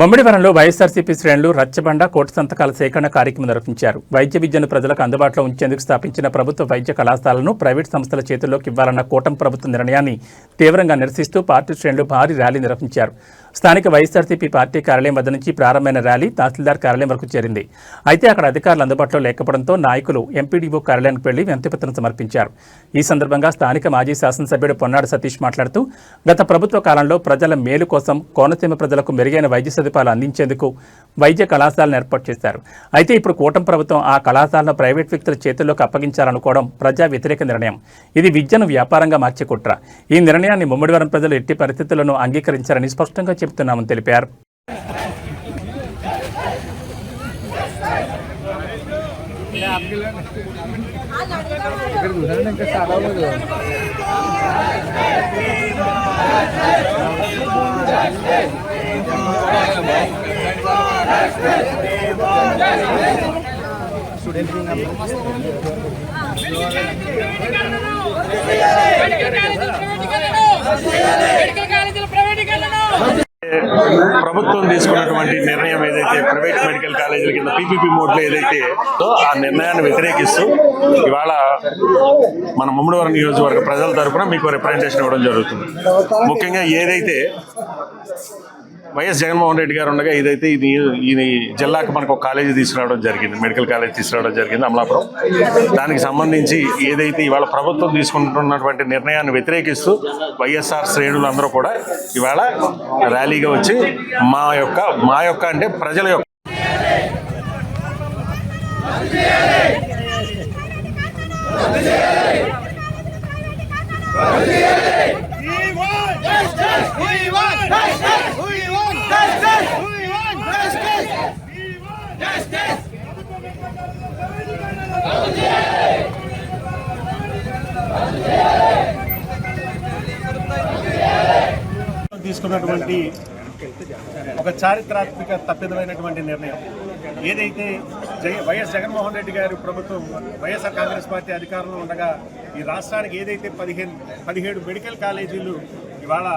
మమ్మిడివరంలో వైఎస్ఆర్సీపీ శ్రేణులు రచ్చబండ కోటి సంతకాల సేకరణ కార్యక్రమం నిర్వహించారు. వైద్య విద్యను ప్రజలకు అందుబాటులో ఉంచేందుకు స్థాపించిన ప్రభుత్వ వైద్య కళాశాలను ప్రైవేట్ సంస్థల చేతుల్లోకి ఇవ్వాలన్న కూటమి ప్రభుత్వ నిర్ణయాన్ని తీవ్రంగా నిరసిస్తూ పార్టీ శ్రేణులు భారీ ర్యాలీ నిర్వహించారు. స్థానిక వైఎస్ఆర్సీపీ పార్టీ కార్యాలయం వద్ద నుంచి ప్రారంభమైన ర్యాలీ తహసీల్దార్ కార్యాలయం వరకు చేరింది. అయితే అక్కడ అధికారులు అందుబాటులో లేకపోవడంతో నాయకులు ఎంపీడీఓ కార్యాలయానికి వెళ్ళి వినతిపత్రం సమర్పించారు. ఈ సందర్భంగా స్థానిక మాజీ శాసనసభ్యుడు పొన్నాడు సతీష్ మాట్లాడుతూ గత ప్రభుత్వ కాలంలో ప్రజల మేలు కోసం కోనసీమ ప్రజలకు మెరుగైన వైద్య సదుపాయాలు అందించేందుకు వైద్య కళాశాలను ఏర్పాటు చేశారు. అయితే ఇప్పుడు కూటమి ప్రభుత్వం ఆ కళాశాలను ప్రైవేట్ వ్యక్తుల చేతుల్లోకి అప్పగించాలనుకోవడం ప్రజా వ్యతిరేక నిర్ణయం. ఇది విద్యను వ్యాపారంగా మార్చే కుట్ర. ఈ నిర్ణయాన్ని ముమ్మడివరం ప్రజలు ఎట్టి పరిస్థితులను అంగీకరించారని స్పష్టంగా చెప్తున్నామని తెలిపారు. స్టూడెంట్ ప్రభుత్వం తీసుకున్నటువంటి నిర్ణయం ఏదైతే ప్రైవేట్ మెడికల్ కాలేజీల కింద పీపీపీ మోడ్లో ఏదైతే ఆ నిర్ణయాన్ని వ్యతిరేకిస్తూ ఇవాళ మన ముమ్మడివరం నియోజకవర్గ ప్రజల తరపున మీకు రిప్రజెంటేషన్ ఇవ్వడం జరుగుతుంది. ముఖ్యంగా ఏదైతే వైఎస్ జగన్మోహన్ రెడ్డి గారు ఉండగా ఇదైతే ఇది ఈ జిల్లాకు మనకు ఒక కాలేజీ తీసుకురావడం జరిగింది మెడికల్ కాలేజ్ తీసుకురావడం జరిగింది అమలాపురం దానికి సంబంధించి ఏదైతే ఇవాళ ప్రభుత్వం తీసుకుంటున్నటువంటి నిర్ణయాన్ని వ్యతిరేకిస్తూ వైఎస్ఆర్ శ్రేణులు అందరూ కూడా ఇవాళ ర్యాలీగా వచ్చి మా యొక్క మా యొక్క అంటే ప్రజల యొక్క Yeah! తీసుకున్నటువంటి ఒక చారిత్రాత్మక తప్పిదమైనటువంటి నిర్ణయం. ఏదైతే జగ వైఎస్ జగన్మోహన్ రెడ్డి గారి ప్రభుత్వం వైఎస్ఆర్ కాంగ్రెస్ పార్టీ అధికారంలో ఉండగా ఈ రాష్ట్రానికి ఏదైతే పదిహేను పదిహేడు మెడికల్ కాలేజీలు ఇవాళ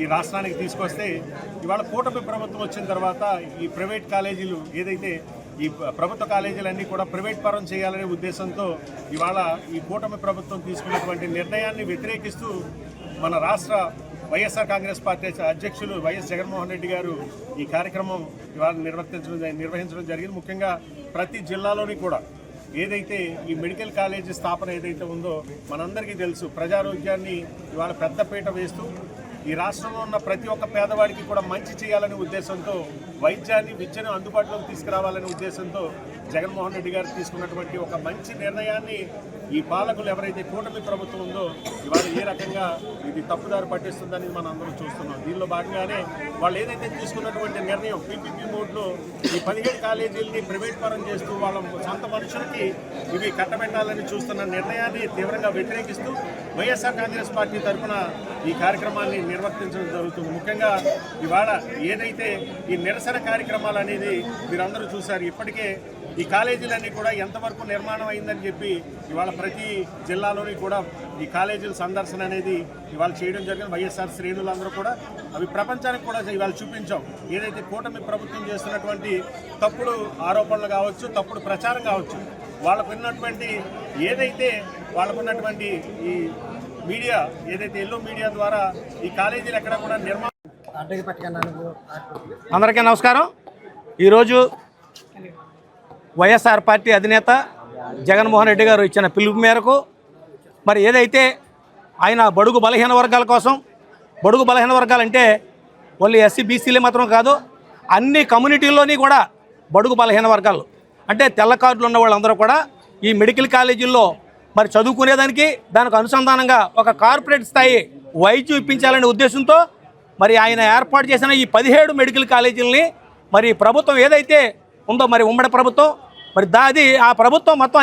ఈ రాష్ట్రానికి తీసుకొస్తే ఇవాళ కూటమి ప్రభుత్వం వచ్చిన తర్వాత ఈ ప్రైవేట్ కాలేజీలు ఏదైతే ఈ ప్రభుత్వ కాలేజీలన్నీ కూడా ప్రైవేట్ పరం చేయాలనే ఉద్దేశంతో ఇవాళ ఈ కూటమి ప్రభుత్వం తీసుకున్నటువంటి నిర్ణయాన్ని వ్యతిరేకిస్తూ మన రాష్ట్ర వైఎస్ఆర్ కాంగ్రెస్ పార్టీ అధ్యక్షులు వైఎస్ జగన్మోహన్ రెడ్డి గారు ఈ కార్యక్రమం ఇవాళ నిర్వర్తించడం నిర్వహించడం జరిగింది. ముఖ్యంగా ప్రతి జిల్లాలోని కూడా ఏదైతే ఈ మెడికల్ కాలేజీ స్థాపన ఏదైతే ఉందో మనందరికీ తెలుసు ప్రజారోగ్యాన్ని ఇవాళ పెద్దపీట వేస్తూ ఈ రాష్ట్రంలో ఉన్న ప్రతి ఒక్క పేదవాడికి కూడా మంచి చేయాలనే ఉద్దేశంతో వైద్యాన్ని విద్యను అందుబాటులోకి తీసుకురావాలనే ఉద్దేశంతో జగన్మోహన్ రెడ్డి గారు తీసుకున్నటువంటి ఒక మంచి నిర్ణయాన్ని ఈ పాలకులు ఎవరైతే కూటమి ప్రభుత్వం ఉందో ఇవాళ ఏ రకంగా ఇది తప్పుదారి పట్టిస్తుందని మనం అందరం చూస్తున్నాం. దీనిలో భాగంగానే వాళ్ళు ఏదైతే తీసుకున్నటువంటి నిర్ణయం పీపీపీ మోడ్లో ఈ పదిహేడు కాలేజీలని ప్రైవేట్ పరం చేస్తూ వాళ్ళ సొంత మనుషులకి ఇవి కట్టబెట్టాలని చూస్తున్న నిర్ణయాన్ని తీవ్రంగా వ్యతిరేకిస్తూ వైఎస్ఆర్ కాంగ్రెస్ పార్టీ తరఫున ఈ కార్యక్రమాన్ని నిర్వర్తించడం జరుగుతుంది. ముఖ్యంగా ఇవాళ ఏదైతే ఈ నిరసన కార్యక్రమాలు అనేది మీరందరూ చూశారు. ఇప్పటికే ఈ కాలేజీలన్నీ కూడా ఎంతవరకు నిర్మాణం అయిందని చెప్పి ఇవాళ ప్రతి జిల్లాలోని కూడా ఈ కాలేజీల సందర్శన అనేది ఇవాళ చేయడం జరిగింది. వైఎస్ఆర్ శ్రేణులందరూ కూడా అవి ప్రపంచానికి కూడా ఇవాళ చూపించాం. ఏదైతే కూటమి ప్రభుత్వం చేస్తున్నటువంటి తప్పుడు ఆరోపణలు కావచ్చు తప్పుడు ప్రచారం కావచ్చు వాళ్ళకు ఉన్నటువంటి ఏదైతే వాళ్ళకున్నటువంటి ఈ మీడియా ఏదైతే ఎల్లో మీడియా ద్వారా ఈ కాలేజీలు ఎక్కడ కూడా నిర్మాణం అందరికీ నమస్కారం. ఈరోజు వైఎస్ఆర్ పార్టీ అధినేత జగన్మోహన్ రెడ్డి గారు ఇచ్చిన పిలుపు మేరకు మరి ఏదైతే ఆయన బడుగు బలహీన వర్గాల కోసం బడుగు బలహీన వర్గాలంటే ఓన్లీ ఎస్సీ బీసీలే మాత్రం కాదు అన్ని కమ్యూనిటీల్లోని కూడా బడుగు బలహీన వర్గాలు. అంటే తెల్ల కార్డులు ఉన్న వాళ్ళందరూ కూడా ఈ మెడికల్ కాలేజీల్లో మరి చదువుకునేదానికి దానికి అనుసంధానంగా ఒక కార్పొరేట్ స్థాయి వైద్యం ఇప్పించాలనే ఉద్దేశంతో మరి ఆయన ఏర్పాటు చేసిన ఈ పదిహేడు మెడికల్ కాలేజీలని మరి ప్రభుత్వం ఏదైతే ఉందో మరి ఉమ్మడి ప్రభుత్వం మరి దాది ఆ ప్రభుత్వం మొత్తం